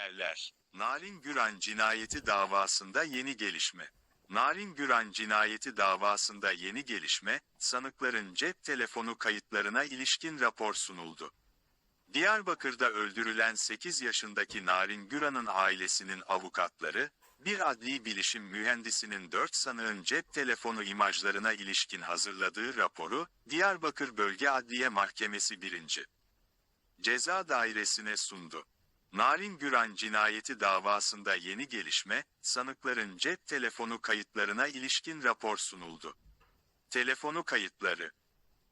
Erler, Narin Güran cinayeti davasında yeni gelişme. Narin Güran cinayeti davasında yeni gelişme, sanıkların cep telefonu kayıtlarına ilişkin rapor sunuldu. Diyarbakır'da öldürülen 8 yaşındaki Narin Güran'ın ailesinin avukatları, bir adli bilişim mühendisinin 4 sanığın cep telefonu imajlarına ilişkin hazırladığı raporu, Diyarbakır Bölge Adliye Mahkemesi 1. Ceza Dairesi'ne sundu. Narin Güran cinayeti davasında yeni gelişme, sanıkların cep telefonu kayıtlarına ilişkin rapor sunuldu. Telefonu kayıtları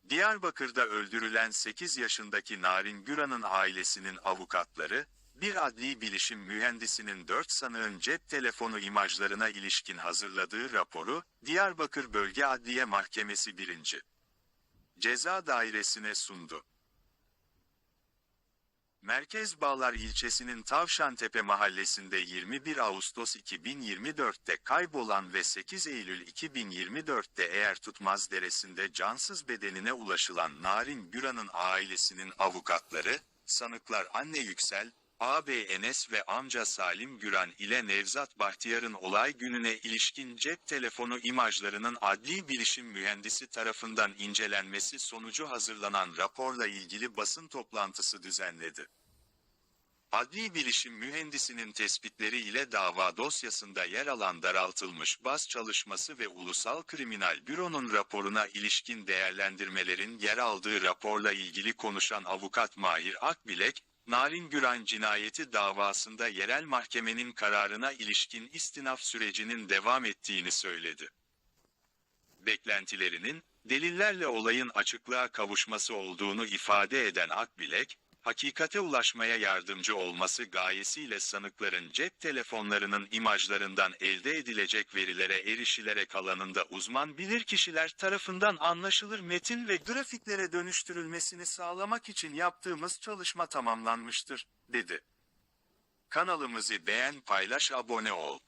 Diyarbakır'da öldürülen 8 yaşındaki Narin Güran'ın ailesinin avukatları, bir adli bilişim mühendisinin 4 sanığın cep telefonu imajlarına ilişkin hazırladığı raporu, Diyarbakır Bölge Adliye Mahkemesi 1. Ceza Dairesi'ne sundu. Merkez Bağlar ilçesinin Tavşantepe mahallesinde 21 Ağustos 2024'te kaybolan ve 8 Eylül 2024'te eğer tutmaz deresinde cansız bedenine ulaşılan Narin Güran'ın ailesinin avukatları, sanıklar anne Yüksel, ağabey Enes ve amca Salim Güran ile Nevzat Bahtiyar'ın olay gününe ilişkin cep telefonu imajlarının adli bilişim mühendisi tarafından incelenmesi sonucu hazırlanan raporla ilgili basın toplantısı düzenledi. Adli bilişim mühendisinin tespitleri ile dava dosyasında yer alan daraltılmış baz çalışması ve Ulusal Kriminal Büro'nun raporuna ilişkin değerlendirmelerin yer aldığı raporla ilgili konuşan avukat Mahir Akbilek, Narin Güran cinayeti davasında yerel mahkemenin kararına ilişkin istinaf sürecinin devam ettiğini söyledi. Beklentilerinin, delillerle olayın açıklığa kavuşması olduğunu ifade eden Akbilek, hakikate ulaşmaya yardımcı olması gayesiyle sanıkların cep telefonlarının imajlarından elde edilecek verilere erişilerek alanında uzman bilirkişiler tarafından anlaşılır metin ve grafiklere dönüştürülmesini sağlamak için yaptığımız çalışma tamamlanmıştır, dedi. Kanalımızı beğen paylaş abone ol.